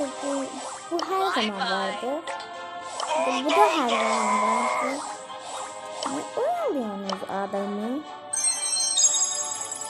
Artık bu, bu her zaman vardı. Bu, bu da her zaman vardı. Ne oyalıyorsunuz adamı?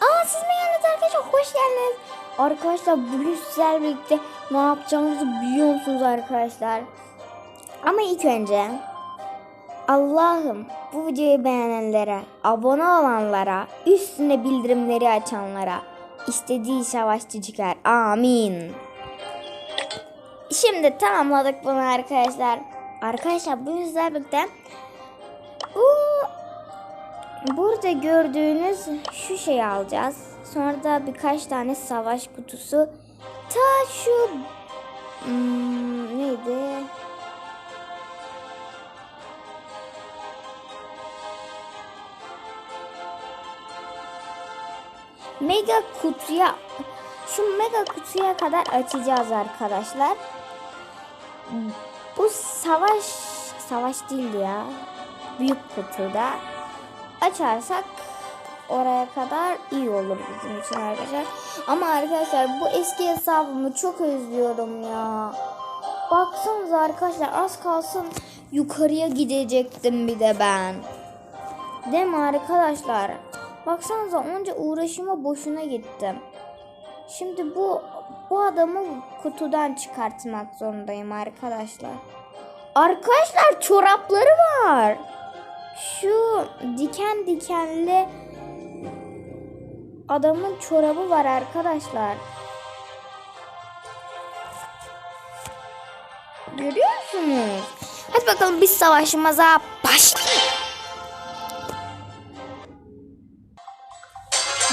Aa siz mi geldiniz arkadaşlar? Hoş geldiniz. Arkadaşlar bugün sizlerle birlikte ne yapacağımızı biliyor musunuz arkadaşlar? Ama ilk önce Allah'ım bu videoyu beğenenlere, abone olanlara, üstüne bildirimleri açanlara istediği savaşçı çıkar. Amin. Şimdi tamamladık bunu arkadaşlar. Arkadaşlar bu birlikte bu burada gördüğünüz şu şeyi alacağız. Sonra da birkaç tane savaş kutusu. Ta şu hmm, neydi? Mega kutuya şu mega kutuya kadar açacağız arkadaşlar. Bu savaş savaş değil ya. Büyük kutuda açarsak oraya kadar iyi olur bizim için arkadaşlar. Ama arkadaşlar bu eski hesabımı çok özlüyorum ya. Baksanıza arkadaşlar az kalsın yukarıya gidecektim bir de ben. Değil mi arkadaşlar? Baksanıza onca uğraşıma boşuna gittim. Şimdi bu bu adamı kutudan çıkartmak zorundayım arkadaşlar. Arkadaşlar çorapları var. Şu diken dikenli adamın çorabı var arkadaşlar. Görüyorsunuz? Hadi bakalım biz savaşımıza başlayalım.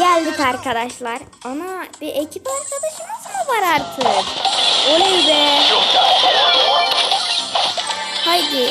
Geldik arkadaşlar. Ana bir ekip arkadaşımız mı var artık? Oley be. Haydi.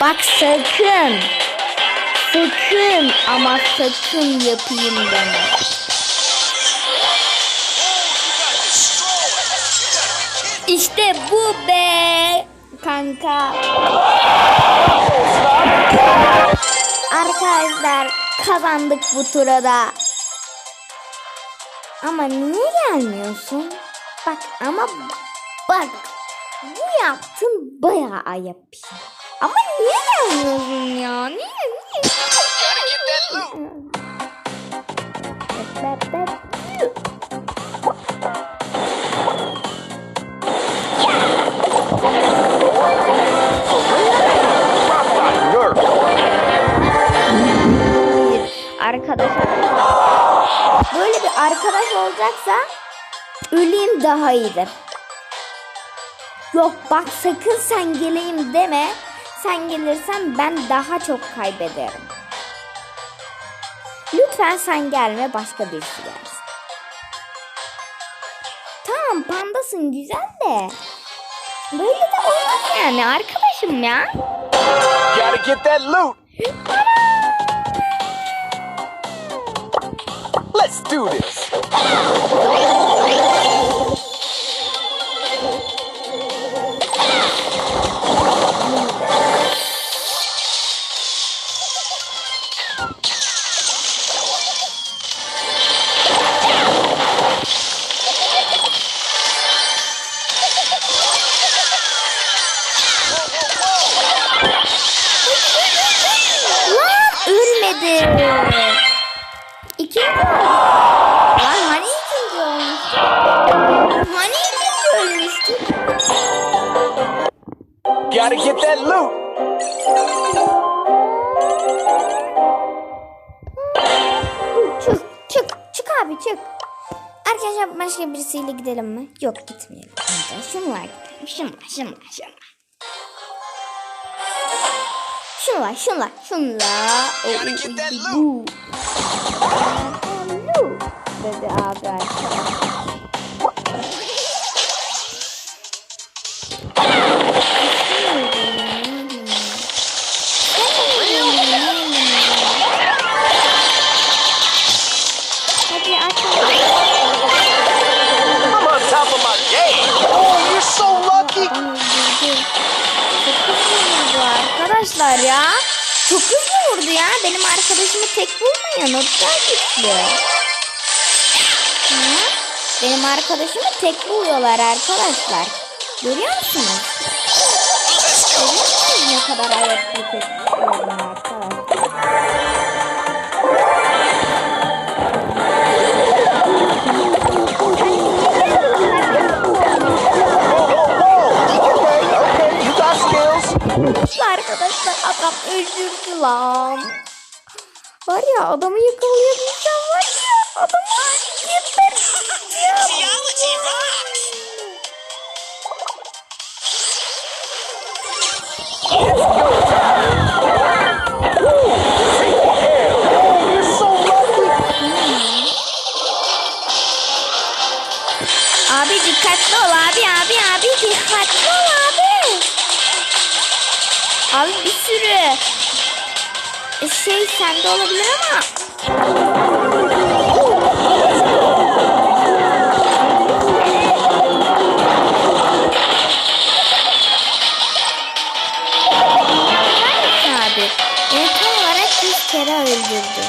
Bak sakın. Sakın ama sakın yapayım deme. İşte bu be kanka. Arkadaşlar kazandık bu turada. Ama niye gelmiyorsun? Bak ama bak bu yaptın bayağı ayıp. bir şey. Ama niye gelmiyorsun ya? Niye? Niye? Böyle bir arkadaş olacaksa öleyim daha iyidir. Yok bak sakın sen geleyim deme. Sen gelirsen ben daha çok kaybederim. Lütfen sen gelme başka birisi gelsin. Tamam pandasın güzel de. Böyle de olmaz yani arkadaşım ya. Gotta get that loot. Let's do this. Gotta get that loot. Çık, çık, çık abi çık. Arkadaşlar başka birisiyle gidelim mi? Yok gitmeyelim. Şunu var, şunu var, şunu var, şunu var. Şunu var, şunu var. Dedi abi arkadaşlar. Ya. Benim arkadaşımı tek bulmayın. O kadar güçlü. Hı? Benim arkadaşımı tek buluyorlar arkadaşlar. Görüyor musunuz? Görüyor musunuz ne kadar ayaklı tek arkadaşlar? Arkadaşlar adam öldürdü lan. Var ya adamı yakalayabilsem var ya adamı geberteceğim. Sürü şey sende olabilir ama abi? Beni tam olarak 100 kere öldürdü.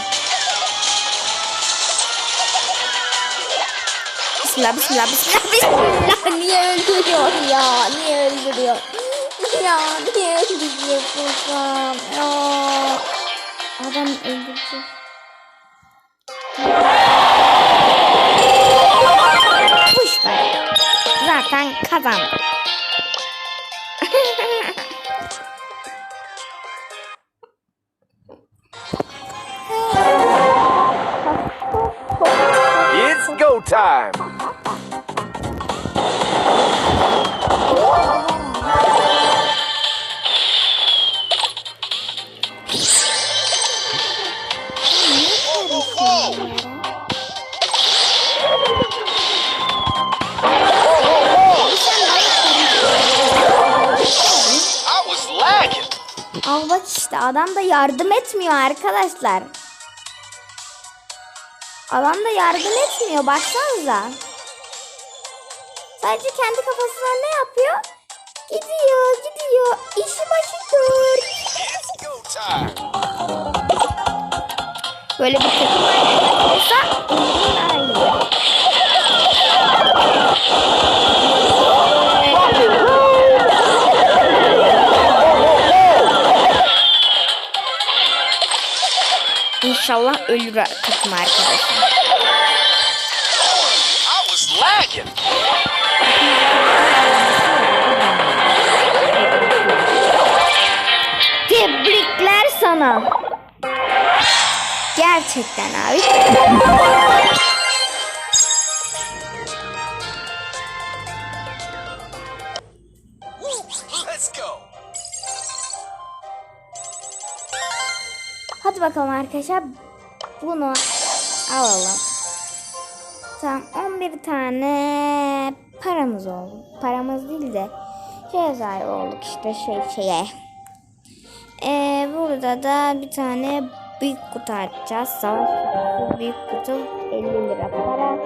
Bismillah, bismillah, bismillah, bismillah. Niye öldürüyor ya? Niye öldürüyor? Ya niye öldürüyor Furkan? Ya. Adam öldürecek. Kuş. Zaten kazandım. It's go time. Al bak işte adam da yardım etmiyor arkadaşlar. Adam da yardım etmiyor baksanıza. Sadece kendi kafasına ne yapıyor? Gidiyor gidiyor. İşi başı dur. Böyle bir takım arkadaş olsa daha iyi. İnşallah ölür takım arkadaşım. Tebrikler sana. Gerçekten abi. Bakalım arkadaşlar. Bunu alalım. Tamam 11 tane paramız oldu. Paramız değil de şeye sahip olduk işte şey şeye. Ee, burada da bir tane büyük kutu açacağız. Savaş kutusu, büyük kutu 50 lira para.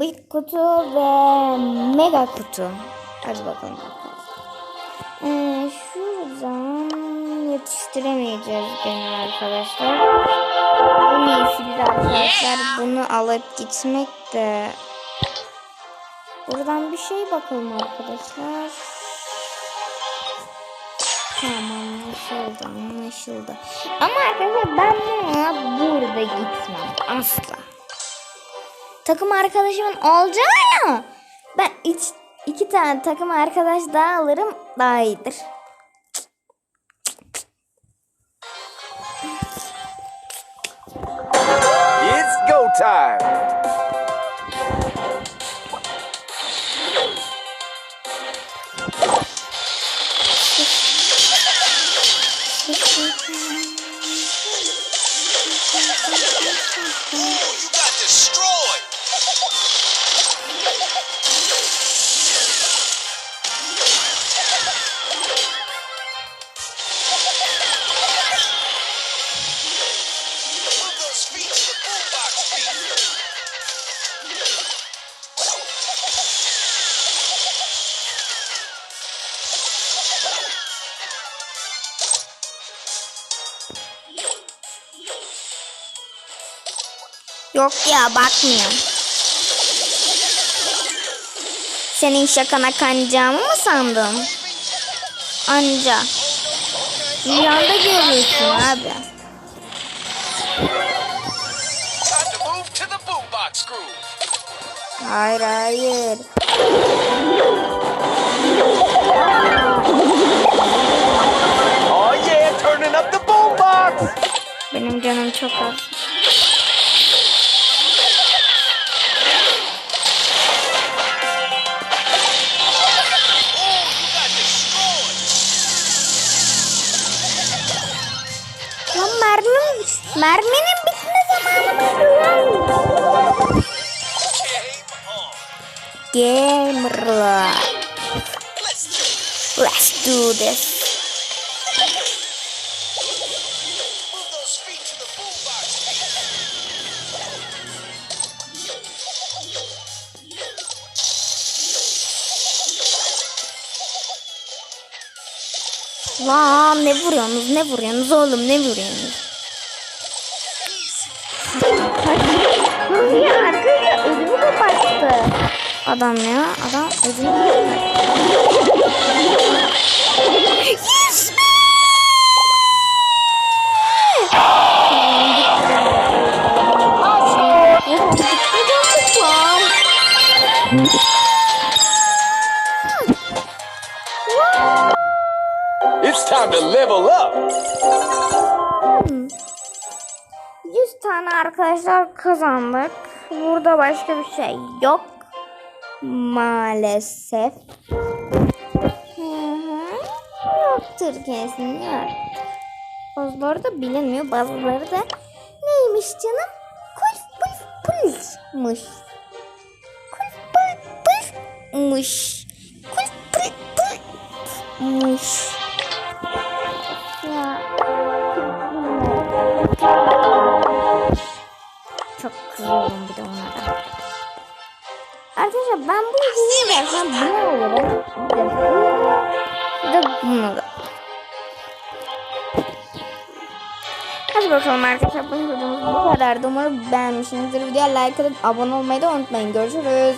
Büyük kutu ve mega kutu. Hadi bakalım. Yetiştiremeyeceğiz gene arkadaşlar. En iyisi biz arkadaşlar bunu alıp gitmek de. Buradan bir şey bakalım arkadaşlar. Tamam anlaşıldı anlaşıldı. Ama arkadaşlar ben buna burada gitmem asla. Takım arkadaşımın olacağı ya. Ben iç, iki tane takım arkadaş daha alırım daha iyidir. Time. Yok ya bakmıyor. Senin şakana kanacağımı mı sandın? Anca. Rüyanda görüyorsun abi. Hayır hayır. Oh. Benim canım çok az. Merminin bitme zamanı mı? Game. Gamer. Let's do this. Lan ne vuruyorsunuz ne vuruyorsunuz oğlum ne vuruyorsunuz? Adam ya adam kapattı. Yes be! It's time to level up. 100 tane arkadaşlar kazandık. Burada başka bir şey yok. Maalesef. Hı hı. Yoktur kesin yok. Bazıları da bilinmiyor. Bazıları da neymiş canım? Kulf pulf pulfmuş. Kulf pulf pulfmuş. Kulf pulf pulfmuş. Videoyu versem bunu alırım. Bir de bunu da. Hadi bakalım arkadaşlar bu videomuz bu kadardı. Umarım beğenmişsinizdir. Videoya like atıp abone olmayı da unutmayın. Görüşürüz.